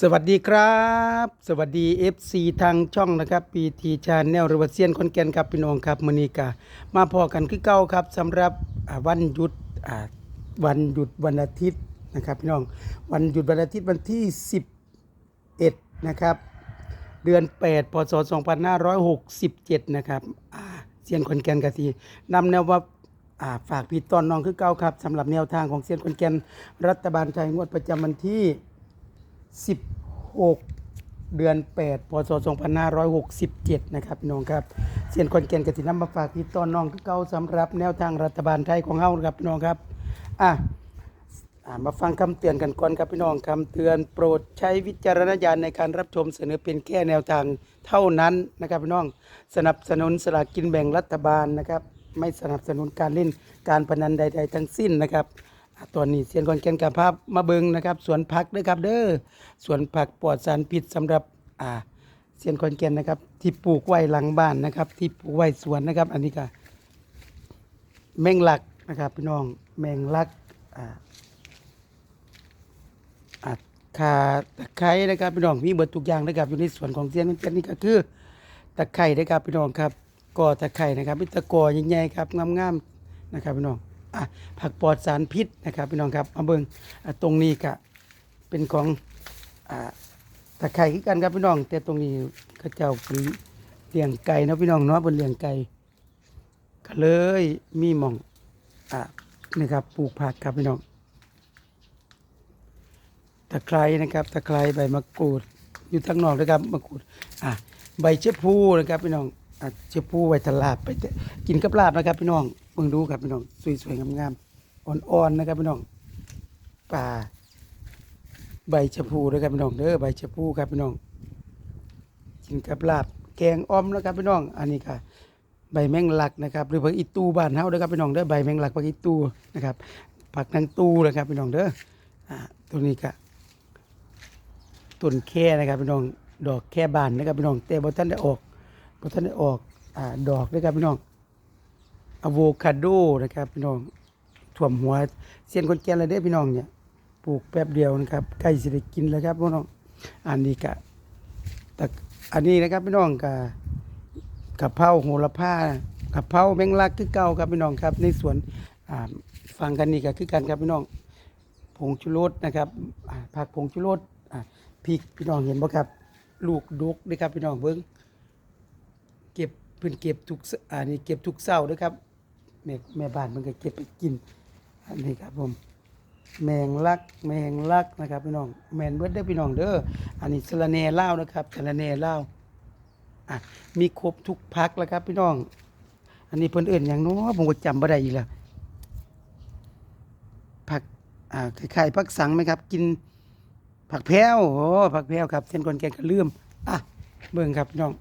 สวัสดีครับ สวัสดี FC ทางช่องนะครับ PT Channel หรือว่าเซียนคอนแกนครับพี่น้องครับมือนี้ก็มาพอกันคือเก่าครับสำหรับวันหยุดวันหยุดวันอาทิตย์นะครับพี่น้องวันหยุดวันอาทิตย์วันที่ 11 นะครับ เดือน 8 พศ 2567 นะครับเซียนคอนแกนกะทีนำแนวว่าอ่าฝากพี่ตอนน้องคือเก่าครับสำหรับแนวทางของเซียนคอนแกนรัฐบาลไทยงวดประจำวันที่ 16 เดือน 8 พศ 2567 นะครับพี่น้องครับเสียนคอนแกนกตินำมาฝากพี่ต้อนน้องเก่าสำหรับแนวทางรัฐบาลไทยของเฮาครับพี่น้องครับอะมาฟังคำเตือนกันก่อนครับพี่น้องคำเตือนโปรดใช้วิจารณญาณในการรับชมเสนอเป็นแค่แนวทางเท่านั้นนะครับพี่น้องสนับสนุนสลากกินแบ่งรัฐบาลนะครับ ไม่สนับสนุนการเล่นการพนันใด ๆ ทั้งสิ้นนะครับ ตอนนี้เซียนคอนแกนกับภาพมาเบิงนะครับสวนผักด้อครับเด้อสวนผักปลอดสารพิษสำหรับอ่าเซียนคอนแกนนะครับ ที่ปลูกไว้หลังบ้านนะครับ ที่ปลูกไว้สวนนะครับ อันนี้ก็แมงลักนะครับพี่น้องแมงลักอ่าอ่าขาตะไคร้นะครับพี่น้องมีเบิดทุกอย่างนะครับอยู่ในสวนของเซียนคอนแกนนี่ก็คือตะไคร้นะครับพี่น้องครับกอตะไคร้นะครับเป็นตะกอใหญ่ๆครับงามๆนะครับพี่น้อง ผักปลอดสารพิษนะครับพี่น้องครับมาเบิ่งอะตรงนี้ก็เป็นของอตะไคร่คือกันครับพี่น้อง แต่ตรงนี้เขาเจ้าเป็นเลี้ยงไก่นะพี่น้องเนาะเป็นเลี้ยงไก่ก็เลยมีหม่องอะนี่ครับปลูกผักครับพี่น้องตะไคร้นะครับตะไคร้ใบมะกรูดอยู่ทางนอกนะครับมะกรูดอะใบเชื้อพูนะครับพี่น้องอะเชื้อพูไว้ทลาบไปกินกับลาบนะครับพี่น้อง เบิ่งดูครับพี่น้องสวยๆงามๆอ่อนๆนะครับพี่น้องป่าใบชะพูด้วยครับพี่น้องเด้อใบชะพูครับพี่น้องกินกับลาบแกงอ้อมนะครับพี่น้อง อันนี้ค่ะใบแมงลักนะครับหรือผักอีตูบ้านเฮาเด้อครับพี่น้องเด้อใบแมงลักผักอีตูนะครับผักนางตูนะครับพี่น้องเด้ออ่าตัวนี้ก็ต้นแค่นะครับพี่น้องดอกแค่บานนะครับพี่น้องแต่บ่ทันได้ออกบ่ทันได้ออกอ่าดอกนะครับพี่น้อง อะโวคาโดนะครับพี่น้องถ่วมหัวเส้นคนแก่เลยเด้พี่น้องเนี่ยปลูกแป๊บเดียวนะครับใกล้สิได้กินแล้วครับพี่น้องอันนี้กะแต่อันนี้นะครับพี่น้องกะกะเพราโหระพากะเพราแมงลักคือเก่าครับพี่น้องครับ ในสวนฟังกันนี่ก็คือกันครับพี่น้องผงชูรสนะครับผักผงชูรสพริกพี่น้องเห็นบ่ครับ ลูกดกด้วยครับพี่น้องเบิ่งเก็บเพิ่นเก็บทุกอันนี้เก็บทุกเช้าด้วยครับ แม่แม่บ้านมันก็เก็บไปกิน อันนี้ครับผม แมงลัก แมงลักนะครับพี่น้องแมนเบิดได้อพี่น้องเด้ออันนี้สะระแหน่ลานะครับสะระแหน่ลาอะมีครบทุกพักแล้วครับพี่น้อง อันนี้เพิ่นเอิ่นอย่างน้อผมก็จำบ่ได้อีกแล้วผักอ่าคล้ายๆผักสังไหมครับ กินผักแพรวโอ้ผักแพรวครับเส้นคนแกงก็ลืมอะเบิ่งครับพี่น้อง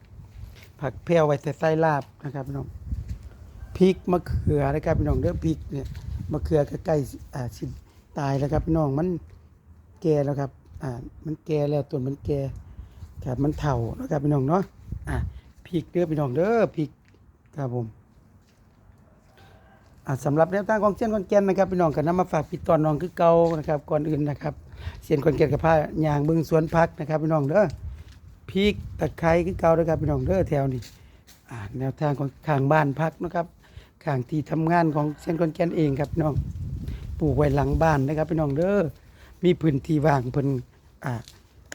ผักแพรวไว้ใส่ไส้ลาบนะครับพี่น้อง พริกมะเขือนะครับพี่น้องเด้อพริกเนี่ยมะเขือก็ใกล้อ่าสิตายแล้วครับพี่น้องมันแก่แล้วครับอ่ามันแก่แล้วต้นมันแก่ครับมันเฒ่าแล้วครับพี่น้องเนาะอ่าพริกเด้อพี่น้องเด้อพริกครับผมอ่าสำหรับแนวทางของเส้นคอนแกนนะครับพี่น้องก็นำมาฝากพี่ตอนน้องคือเก่านะครับก่อนอื่นนะครับเส้นคอนแกนกับผ้ายางบิ่งสวนพักนะครับพี่น้องเด้อพริกตะไคร้คือเก่านะครับพี่น้องเด้อแถวนี้อ่าแนวทางของข้างบ้านพักนะครับ ข้างที่ทำงานของเส้นคอนแกนเองครับพี่น้องปลูกไว้หลังบ้านนะครับพี่น้องเด้อมีพื้นที่ว่างเพิ่นอ่า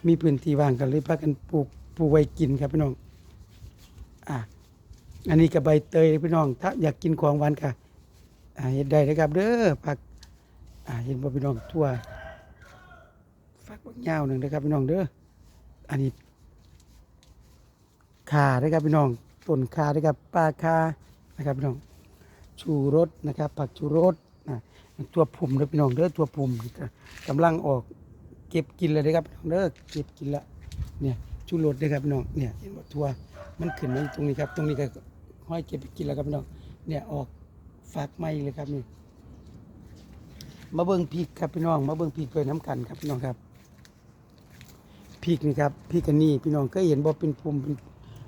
มีพื้นที่ว่างกันเลยพากันปลูกปลูกไว้กินครับพี่น้องอ่าอันนี้กับใบเตยพี่น้อง ถ้าอยากกินของหวานค่ะอ่าเฮ็ดได้นะครับเด้อผักอ่าเห็นบ่พี่น้องทั่วฝักบักยาวหนึ่งนะครับพี่น้องเด้ออันนี้ขานะครับพี่น้องต้นขานะครับปลาขานะครับพี่น้อง ชูรสนะครับ ผักชูรสนะตัวผุ่มเด้อพี่น้องเด้อตัวผุ่มก็กำลังออกเก็บกินเลยนะครับน้องเด้อเก็บกินละเนี่ยชูรสเด้อครับพี่น้องเนี่ยเห็นบ่าทัวมันขึ้นมาตรงนี้ครับ ตรงนี้ก็ห้อยเก็บกินแล้วครับพี่น้องเนี่ยออกฝากไม้เลยครับนี่มาเบิ่งพริกครับพี่น้อง มาเบิ่งพริกด้วยน้ำกันครับพี่น้องครับพริกนี่ครับพริกกันนี่พี่น้องก็เห็นบ่เป็นพุ่มเป็น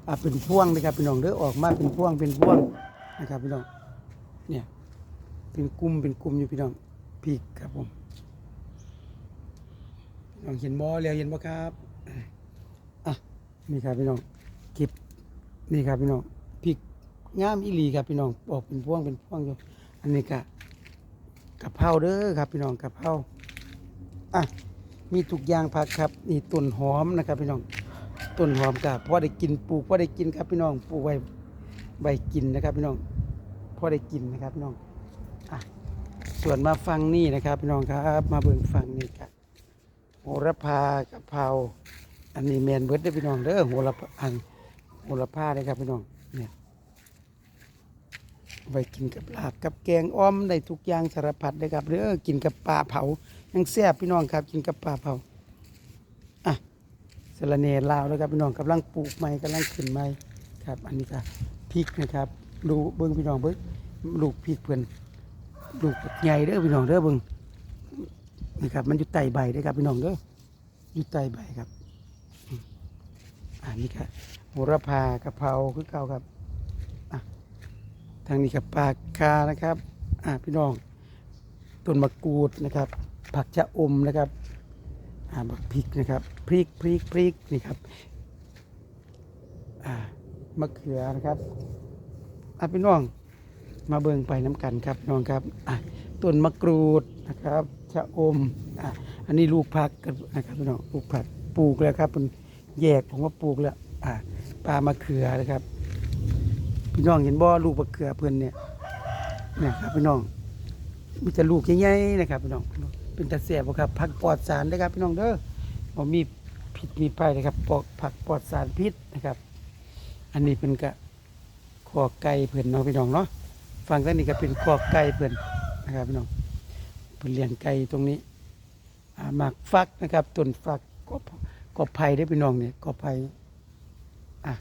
อ่าเป็นพวงนะครับพี่น้องเด้อออกมาเป็นพวงเป็นพวงนะครับพี่น้อง เนี่ย เป็นกลุ่มเป็นกลุ่มอยู่พี่น้องพริกครับผมน้องเห็นบ่เรียวเห็นบ่ครับอะนี่ครับพี่น้องเก็บนี่ครับพี่น้องพริกงามอีหลีครับพี่น้องออกเป็นพวงเป็นพวงอยู่อันนี้ก็กะเพราเด้อครับ พี่น้องกะเพราอะมีทุกอย่างผักครับนี่ต้นหอมนะครับ พี่น้องต้นหอมกับพอได้กินปลูกพอได้กินครับพี่น้องปลูกไว้ใบกินนะครับ พี่น้อง อได้กินนะครับพี่น้องอส่วนมาฟังนี่นะครับพี่น้องครับ มาเบิ่งฟังนี่ครับโหระพากะเพราอันนี้แมนเบิร์ดได้พี่น้องเด้อโหระพาอันโหระพาเลยครับพี่น้องเนี่ยไว้กินกับลาบกับแกงอ้อมได้ทุกอย่างสารพัดเลยครับเด้อกินกับปลาเผายังแซ่บพี่น้องครับ กินกับปลาเผาอะสะระเนลาวแล้วครับพี่น้องกำลังปลูกใหม่กำลังขึ้นใหม่ครับ อันนี้ก็พริกนะครับ ดูเบิ้งพี่น้องเบิ้งลูกพริกเพื่อนลูกใหญ่เด้อพี่น้องเด้อเบิ้งนี่ครับ มันอยู่ใต้ใบเด้อครับพี่น้องเด้ออยู่ใต้ใบครับอันนี้ครับโหระพากะเพราคือเก่าครับทางนี้กับปลาคานะครับ อะพี่น้องต้นมะกรูดนะครับ ผักชะอมนะครับ อ่าบักพริกนะครับพริกพริกพริกนี่ครับ อ่ามะเขือนะครับ อะพี่น้อง มาเบิ่งไปน้ำกันครับน้องครับต้นมะกรูดนะครับชะอมอะอันนี้ลูกผักกันนะครับพี่น้องลูกผักปลูกแล้วครับมันแยกผมว่าปลูกแล้วอะปลามะเขือนะครับพี่น้องเห็นบ่อลูกมะเขือเพื่อนเนี่ยเนี่ยครับพี่น้องมีแต่ลูกใหญ่ๆนะครับพี่น้องเป็นตะเสียบครับผักปลอดสารนะครับพี่น้องเด้อบ่มีผิดมีไปนะครับปลอดผักปลอดสารพิษนะครับ อันนี้เป็นกะ ขอกไก่เพื่อนเนาะพี่น้องเนาะฝั่งด้านนี้ก็เป็นคอกไก่เพื่อนนะครับพี่น้องเพื่อนเลี้ยงไก่ตรงนี้หมากฟักนะครับต้นฟักกบกบไผ่ได้พี่น้องเนี่ยกบไผ่อะ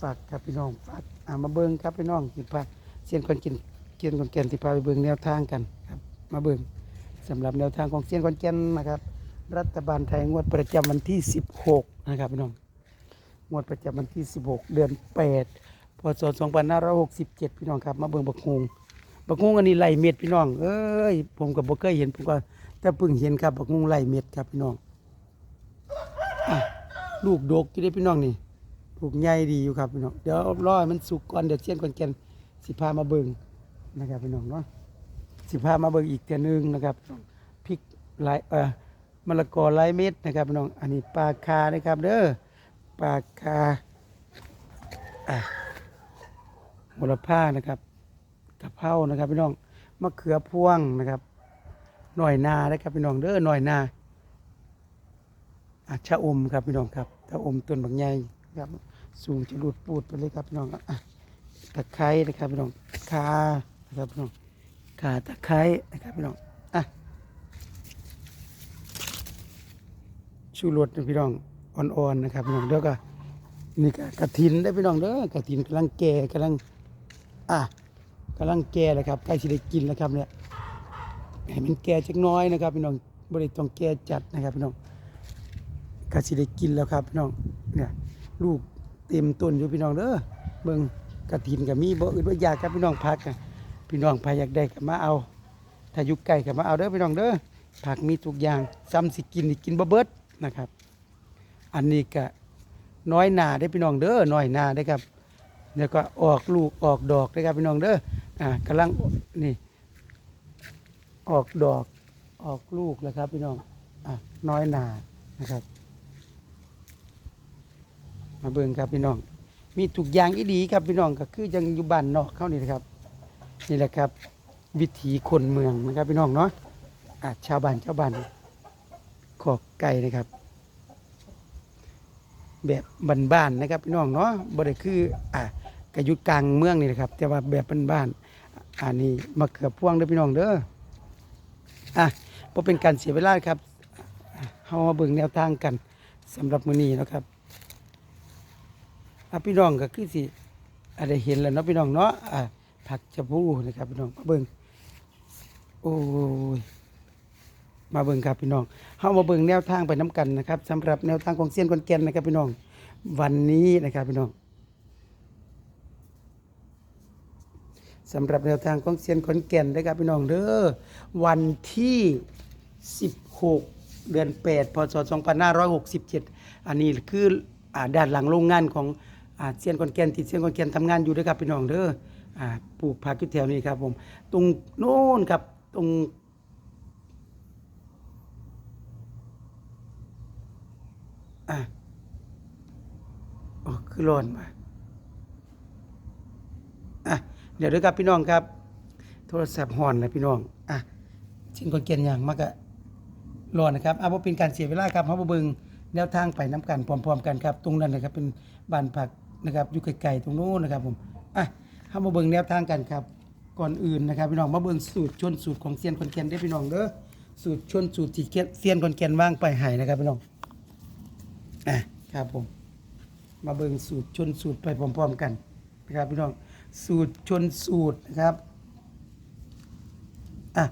ฟักครับพี่น้องฟักอ่ามาเบิ้งครับพี่น้องกินพาเซียนคนกินเกียนคนแก่นที่พาไปเบิ้งแนวทางกันครับ มาเบิ้งสำหรับแนวทางของเซียนคนแก่นนะครับ รัฐบาลไทยงวดประจำวันที่ 16 นะครับพี่น้องงวดประจำวันที่ 16 เดือน 8 พศ2567 พี่น้องครับ มาเบิ่งบักฮงบักฮงอันนี้ไหลเม็ดพี่น้อง เอ้ย ผมก็บ่เคยเห็นผมก็แต่เพิ่งเห็นครับบักฮงไหลเม็ดครับพี่น้องอลูกดกที่ได้พี่น้องนี่ลูกใหญ่ดีอยู่ครับพี่น้อง เดี๋ยวรอมันสุกก่อนเดี๋ยวเชียนก่อนแกนสิพามาเบิ่งนะครับพี่น้องเนาะสิพามาเบิ่งอีกเทื่อนึงนะครับพริกหลายเอ่อมะละกอหลายเม็ดนะครับพี่น้อง อันนี้ปลาคานะครับเด้อปลาคาอะ โหระพานะครับกะเพรานะครับพี่น้องมะเขือพวงนะครับหน่อยนานะครับพี่น้องเด้อหน่อยนาอะชะอมครับพี่น้องครับชะอมต้นบางใหญ่ครับ สูงจะหลุดปูดไปเลยครับพี่น้องตะไคร้นะครับพี่น้องคานะครับพี่น้องคาตะไคร้นะครับพี่น้องอะชูรสนะพี่น้องอ่อนๆนะครับพี่น้องเดี๋ยวก็นี่ก็กระถินได้พี่น้องเด้อกระถินกำลังแก่กำลัง อะกำลังแก่เลยครับใกล้สิได้กินแล้วครับเนี่ยให้มันแก่จักน้อยนะครับพี่น้องบริต้องแก่จัดนะครับพี่น้องก็สิได้กินแล้วครับพี่น้องเนี่ยลูกเต็มต้นอยู่พี่น้องเด้อเบิ่งกระถินก็มีบ่อื่นบ่อยากครับพี่น้องพักอะพี่น้องพาอยากได้ก็มาเอา ถ้าอยู่ใกล้ก็มาเอาเด้อพี่น้องเด้อผักมีทุกอย่างซ้ำสิกินนี่กินบ่เบิดนะครับ อันนี้ก็น้อยหนาได้พี่น้องเด้อน้อยหนาได้ครับ แล้วก็ออกลูกออกดอกได้อครับพี่น้องเด้ออ่ากำลังนี่ ออกดอกออกลูกแล้วครับพี่น้องอะน้อยหนานะครับ มาเบิ่งครับพี่น้อง มีทุกอย่างอีดีครับพี่น้องก็คือยังอยู่บ้านนอกเข้านี่นะครับ นี่แหละครับ วิถีคนเมืองนะครับพี่น้องเนาะอะชาวบ้านชาวบ้านขอกไก่นะครับ แบบบ้านๆนะครับพี่น้องเนาะบ่ได้คืออะ กระยุดกลางเมืองนี่นะครับ แต่ว่าแบบบ้านๆอันนี้มะเขือพวงเด้อพี่น้องเด้ออะบ่เป็นการเสียเวลาครับเฮามาเบิ่งแนวทางกันสำหรับมื้อนี้นะครับอะพี่น้องก็คือสิอะได้เห็นแล้วเนาะพี่น้องเนาะอะผักชะพูนะครับพี่น้องมาเบิ่งโอ้ยมาเบิ่งครับพี่น้องเฮามาเบิ่งแนวทางไปน้กันนะครับสำหรับแนวทางของเซียนคอนแก่นนะครับพี่น้อง วันนี้นะครับพี่น้อง สำหรับแนวทางของเซียนขอนแก่นนะครับพี่น้องเด้อวันที่ 16 เดือน 8 พศ 2567 อันนี้คืออ่าด้านหลังโรงงานของอ่าเซียนคอนแกนที่เซียนคอนแกนทำงานอยู่ด้วยครับพี่น้องเด้ออ่าปลูกผักอยู่แถวนี้ครับผมตรงโน้นครับตรงอะโอ้คือร้อนมาอะ เดี๋ยวด้วยครับพี่น้องครับ โทรศัพท์ห่อนนะพี่น้องอะชิ้นคนเกียนอย่างมากอะร้อนนะครับอะบ่เป็นการเสียเวลาครับเพราะว่เบิ่งแนวทางไปน้ำกันพร้อมๆกันครับ ตรงนั้นนะครับเป็นบ้านผักนะครับอยู่ไกลๆตรงโน้นนะครับผมอะเฮามาเบิ่งแนวทางกันครับ ก่อนอื่นนะครับ พี่น้องมาเบิ่งสูตรชนสูตรของเซียนคนเกียนได้พี่น้องเด้อสูตรชนสูตรที่เซียนคนเกียนว่างไปให้นะครับพี่น้องอะครับผม มาเบิ่งสูตรชนสูตรไปพร้อมๆกันนะครับพี่น้อง สูตรชนสูตรนะครับอะ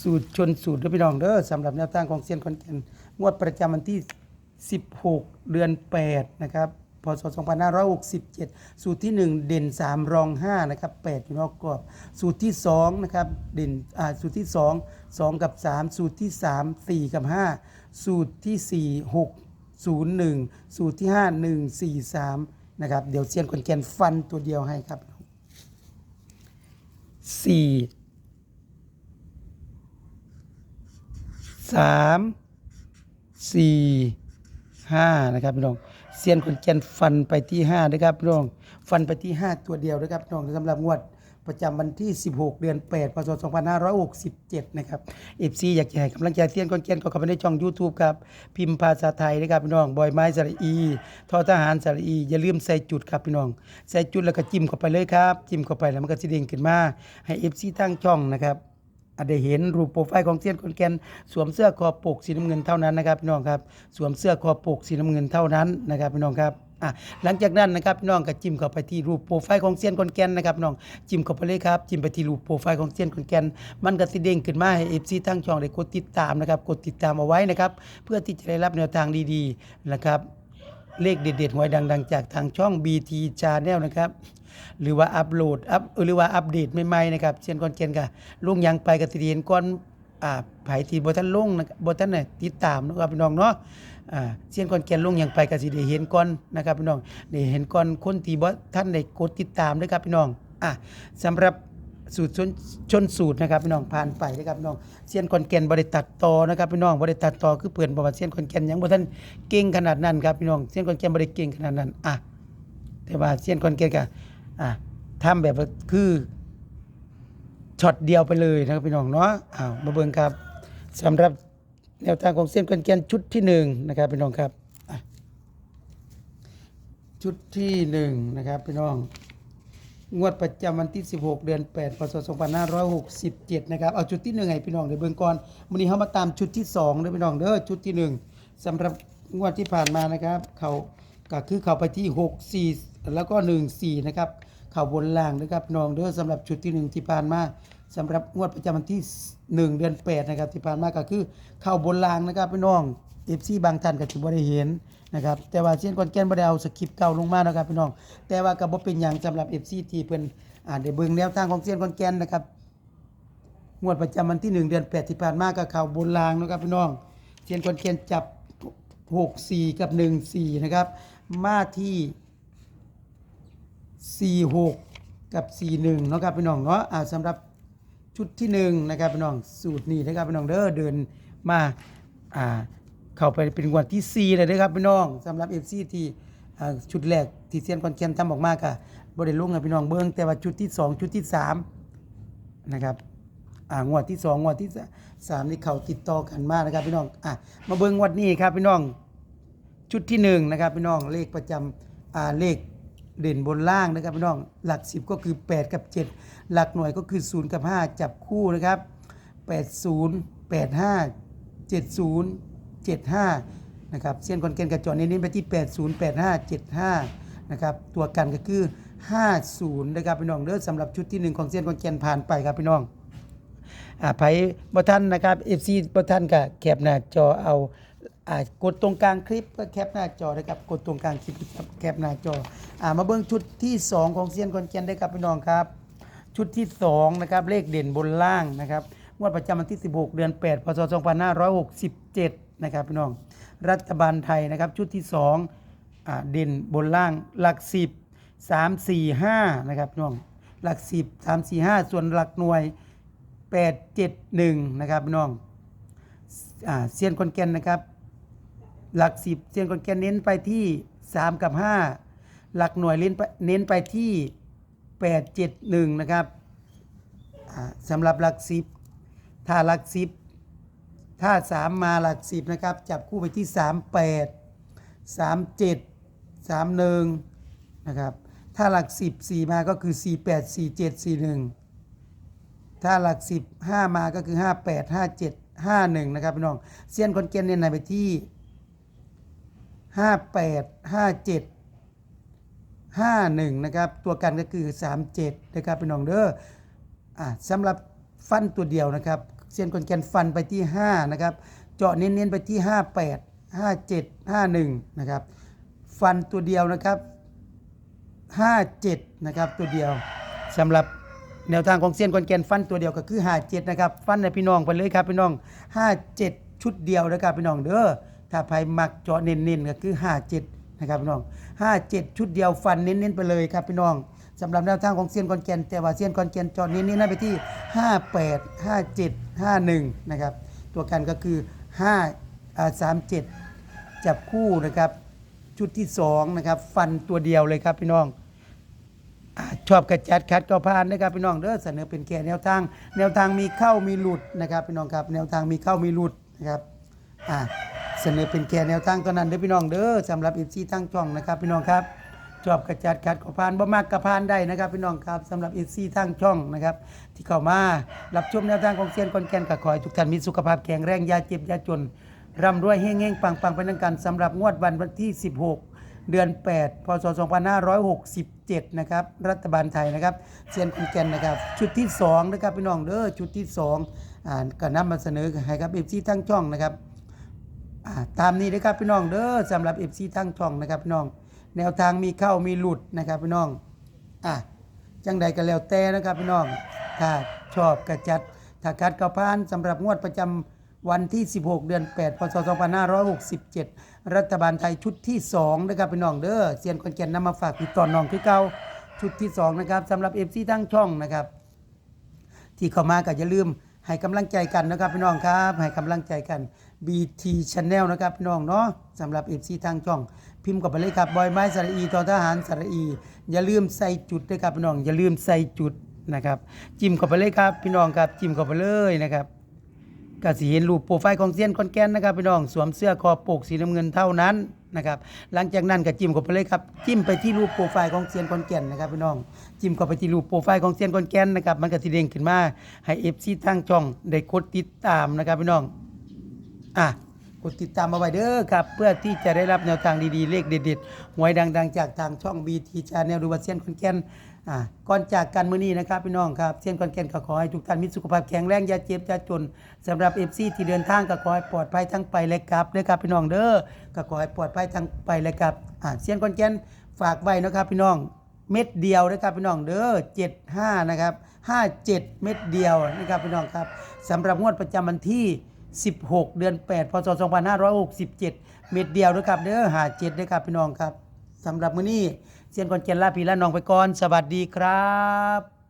สูตรชนสูตรเด้อพี่น้องเด้อสำหรับแนวทางของเซียนคอนแกนงวดประจำวันที่ 16 เดือน 8 นะครับพศ2567 สูตรที่ 1 เด่น 3 รอง 5 นะครับ 8 อยู่นอกกรอบ สูตรที่ 2 นะครับ เด่นอ่าสูตรที่ 2 2 กับ 3 สูตรที่ 3 4 กับ 5 สูตรที่ 4 6 0 1 สูตรที่ 5 1 4 3 นะครับ เดี๋ยวเซียนคนแกนฟันตัวเดียวให้ครับ สี่สามสี่ห้านะครับพี่น้องเซียนคนแกนฟันไปที่ห้านะครับพี่น้องฟันไปที่ห้าตัวเดียวนะครับพี่น้องสำหรับงวด ประจำวันที่ 16 เดือน 8 พศ 2567 นะครับเอฟซีอยากจะให้กำลังใจเซียนคนแกนก็เข้าไปในช่อง YouTube ครับ พิมพ์ภาษาไทยนะครับพี่น้อง บอยไม้สระอีทอทหารสระอี อย่าลืมใส่จุดครับพี่น้อง ใส่จุดแล้วก็จิ้มเข้าไปเลยครับ จิ้มเข้าไปแล้วมันก็จะเด้งขึ้นมา ให้เอฟซีตั้งช่องนะครับอาจได้เห็นรูปโปรไฟล์ของเซียนคนแกนสวมเสื้อคอปกสีน้ำเงินเท่านั้นนะครับพี่น้องครับ สวมเสื้อคอปกสีน้ำเงินเท่านั้นนะครับพี่น้องครับ อะหลังจากนั้นนะครับน้องก็จิ้มเข้าไปที่รูปโปรไฟล์ของเซียนคนแกนนะครับน้องจิ้มเข้าไปเลยครับจิ้มไปที่รูปโปรไฟล์ของเซียนคนแกนมันก็สิเด้งขึ้นมาให้เอฟซีทั้งช่องได้กดติดตามนะครับกดติดตามเอาไว้นะครับเพื่อที่จะได้รับแนวทางดีๆนะครับเลขเด็ดๆหวยดัง ๆ จากทางช่อง BT Channel นะครับหรือว่าอัปโหลดอัพหรือว่าอัปเดตใหม่ๆนะครับเช่นก่อนเกนก็ลุงยังไปก็สิได้เห็นก่อน อ่าไผที่บ่ทันลงนะครับบ่ทันได้ติดตามนะครับพี่น้องเนาะอ่าเช่นก่อนเกนลงหยังไปก็สิได้เห็นก่อนนะครับพี่น้องได้เห็นก่อนคนที่บ่ทันได้กดติดตามด้วยครับพี่น้องอะสำหรับสูตรชนชนสูตรนะครับพี่น้องผ่านไปนะครับพี่น้องเซียนคอนแกนบ่ได้ตัดต่อนะครับพี่น้องบ่ได้ตัดต่อคือเพิ่นบอกว่าเซียนคอนแกนยังบ่ทันเก่งขนาดนั้นครับพี่น้องเซียนคอนแกนบ่ได้เก่งขนาดนั้นอะแต่ว่าเซียนคอนเกตก็อะทำแบบคือ ช็อตเดียวไปเลยนะครับพี่น้องเนาะอ้าวมาเบิ่งครับสำหรับแนวทางของเซียนคอนเกตชุดที่หนึ่งนะครับพี่น้องครับชุดที่หนึ่งนะครับพี่น้องงวดประจำวันที่ 16 เดือน 8 พศ 2567 นะครับ เอาชุดที่หนึ่งให้พี่น้องเดี๋ยวเบิ่งก่อนวันนี้เขามาตามชุดที่2เด้อพี่น้องเด้อชุดที่หนึ่งสำหรับงวดที่ผ่านมานะครับ เขาก็คือเขาไปที่ 6 4 แล้วก็ 1 4 นะครับ เขาบนล่างนะครับพี่น้องเด้อสำหรับชุดที่หนึ่งที่ผ่านมา สำหรับงวดประจำวันที่ 1 เดือน 8 นะครับ ที่ผ่านมาก็คือเข้าบนลางนะครับพี่น้องเอฟซีบางท่านก็ถือว่าได้เห็นนะครับแต่ว่าเช่นก่อนแก้นบ่ได้เอาสคริปต์เก่าลงมานะครับพี่น้องแต่ว่าก็บ่เป็นหยังสำหรับ FC ที่เพิ่นอ่าได้เบิ่งแนวทางของเซียนคอนแกนนะครับงวดประจำวันที่ 1 เดือน 8 ที่ผ่านมาก็เข้าบนรางนะครับพี่น้องเซียนคอนแกนจับ 64 กับ 14 นะครับ มาที่ 46 กับ 41เนาะครับพี่น้องเนาะอ่าสำหรับ ชุดที่หนึ่งนะครับพี่น้องสูตรนี้นะครับพี่น้องเด้อเดินมาอ่าเข้าไปเป็นวันที่4เลยนะครับพี่น้องสำหรับ FC ที่อ่าชุดแรกที่เซียนคอนแคนทำออกมาค่ะบ่ได้ลงให้พี่น้องเบิ่งแต่ว่าชุดที่ 2 ชุดที่3นะครับอ่างวดที่ 2 งวดที่ 3 นี่เขาติดต่อกันมากนะครับพี่น้องอะมาเบิ่งงวดนี้ครับพี่น้องชุดที่หนึ่งนะครับพี่น้องเลขประจำอ่าเลข เด่นบนล่างนะครับพี่น้อง หลัก 10 ก็คือ 8 กับ 7 หลักหน่วยก็คือ 0 กับ 5 จับคู่นะครับ 80 85 70 75 นะครับ เส้นคอนเกนกระจรเน้นไปที่ 80 85 75 นะครับ ตัวกันก็คือ 50 นะครับพี่น้องเด้อสำหรับชุดที่หนึ่งของเส้นคอนเกนผ่านไปครับพี่น้องอ่าไผบ่ทันนะครับ FC บ่ทันก็แคปหน้าจอเอา อ่ากดตรงกลางคลิปก็แคปหน้าจอนะครับกดตรงกลางคลิปแคปหน้าจออ่ามาเบิ่งชุดที่ 2 ของเซียนคอนแกนได้ครับพี่น้องครับ ชุดที่2นะครับเลขเด่นบนล่างนะครับงวดประจำวันที่ 16 เดือน 8 พศ 2567 นะครับพี่น้องรัฐบาลไทยนะครับชุดที่2อ่าเด่นบนล่างหลัก 10 3 4 5นะครับพี่น้องหลัก 10 3 4 5 ส่วนหลักหน่วย 8 7 1 นะครับพี่น้องอ่าเซียนคอนแกนนะครับ หลัก10เซียนคอนแกนเน้นไปที่3กับ5หลักหน่วยเน้นไปเน้นไปที่8 7 1นะครับสำหรับหลัก10ถ้าหลัก10ถ้า3มาหลัก10นะครับ จับคู่ไปที่3 8 3 7 3 1นะครับถ้าหลัก10 4มาก็คือ4 8 4 7 4 1ถ้าหลัก10 5มาก็คือ5 8 5 7 5 1นะครับพี่น้องเซียนคนเกนเน้นไปที่ 58 57 51 นะครับ ตัวกันก็คือ 37 นะครับพี่น้องเด้ออะสำหรับฟันตัวเดียวนะครับเซียนคนแกนฟันไปที่ 5 นะครับ เจาะเน้นๆไปที่ 58 57 51 นะครับ ฟันตัวเดียวนะครับ 57 นะครับ ตัวเดียวสำหรับแนวทางของเซียนคอนแกนฟันตัวเดียวก็คือ 57 นะครับ ฟันในพี่น้องไปเลยครับพี่น้อง 57 ชุดเดียวนะครับพี่น้องเด้อ ถ้าใครมักเจาะเน้นๆก็คือ 57 นะครับพี่น้อง 57 ชุดเดียวฟันเน้นๆไปเลยครับพี่น้องสำหรับแนวทางของเซียนคอนแกนแต่ว่าเซียนคอนแกนเจาะเน้นๆให้ไปที่ 58 57 51 นะครับ ตัวกันก็คือ5อ่า37 จับคู่นะครับ ชุดที่2นะครับฟันตัวเดียวเลยครับพี่น้องอชอบกระจัดคัดก็ผ่านนะครับพี่น้องเด้อเสนอเป็นแค่แนวทาง แนวทางมีเข้ามีหลุดนะครับพี่น้องครับ แนวทางมีเข้ามีหลุดนะครับอ่า เสนอเป็นแค่แนวทางเท่านั้นเด้อพี่น้องเด้อสำหรับอีซีทั้งช่องนะครับ พี่น้องครับชอบกระจัดคัดก็ผ่านบ่มากกระผ่านได้นะครับ พี่น้องครับสำหรับอีซีทั้งช่องนะครับ ที่เข้ามารับชมแนวทางของเซียนคอนแกนก็ขอให้ทุกท่านมีสุขภาพแข็งแรงอย่าเจ็บอย่าจนร่ำรวยเฮงๆปังๆไปนั่งกันสำหรับงวดวันวันที่ 16 เดือน 8 พศ 2567 นะครับ รัฐบาลไทยนะครับเซียนคอนแกนนะครับ ชุดที่2นะครับพี่น้องเด้อชุดที่2อ่าก็นำมาเสนอให้ครับเอฟซีทั้งช่องนะครับ ตามนี้นะครับพี่น้องเด้อสำหรับ FC ทั้งช่องนะครับพี่น้อง แนวทางมีเข้ามีหลุดนะครับพี่น้องอะจังใดก็แล้วแต่นะครับพี่น้องถ้าชอบกระจัดถ้าคัดกระพานสำหรับงวดประจำวันที่ 16 เดือน 8 พศ 2567 รัฐบาลไทยชุดที่ 2 นะครับพี่น้องเด้อเซียนคอนแกนนำมาฝากพี่ตอนน้องคือเก่าชุดที่ 2 นะครับสำหรับ FC ทั้งช่องนะครับ ที่เข้ามาก็อย่าลืมให้กำลังใจกันนะครับพี่น้องครับ ให้กำลังใจกัน BT Channel นะครับ พี่น้องเนาะสำหรับ FC ทางช่อง พิมพ์กับไปเลยครับบอยไม้สระอีต่อทหารสระอี อย่าลืมใส่จุดด้วยครับพี่น้อง อย่าลืมใส่จุดนะครับ จิ้มเข้าไปเลยครับ พี่น้องครับจิ้มเข้าไปเลยนะครับกสิเห็นรูปโปรไฟล์ของเซียนคอนแกนนะครับพี่น้องสวมเสื้อคอปกสีน้ำเงินเท่านั้นนะครับหลังจากนั้นก็จิ้มเข้าไปเลยครับจิ้มไปที่รูปโปรไฟล์ของเซียนคอนแกนนะครับพี่น้องจิ้มเข้าไปที่รูปโปรไฟล์ของเซียนคอนแกนนะครับมันก็สิเด้งขึ้นมาให้เอฟซีทางช่องได้กดติดตามนะครับพี่น้อง อะกดติดตามมาไว้เด้อครับ เพื่อที่จะได้รับแนวทางดีๆ เลขเด็ดๆหวยดังๆ จากทางช่อง BT Channel หรือว่าเซียนคอนแกนอ่าก่อนจากกันมื้อนี้นะครับพี่น้องครับเช่นคอนแกนก็ขอให้ทุกท่านมีสุขภาพแข็งแรงอย่าเจ็บอย่าจนสำหรับ FC ที่เดินทางก็ขอให้ปลอดภัยทั้งไปและกลับเด้อครับพี่น้องเด้อก็ขอให้ปลอดภัยทั้งไปและกลับอ่าเช่นคอนแกนฝากไว้นะครับพี่น้องเม็ดเดียวนะครับพี่น้องเด้อ75นะครับ57 เม็ดเดียวนะครับพี่น้องครับสำหรับงวดประจำวันที่ 16 เดือน 8 พศ 2567 เม็ดเดียวนะครับเด้อหา7ด้วยครับพี่น้องครับสำหรับมื้อนี้เซียนก่อนเจนลาพี่ละน้องไปก่อน สวัสดีครับ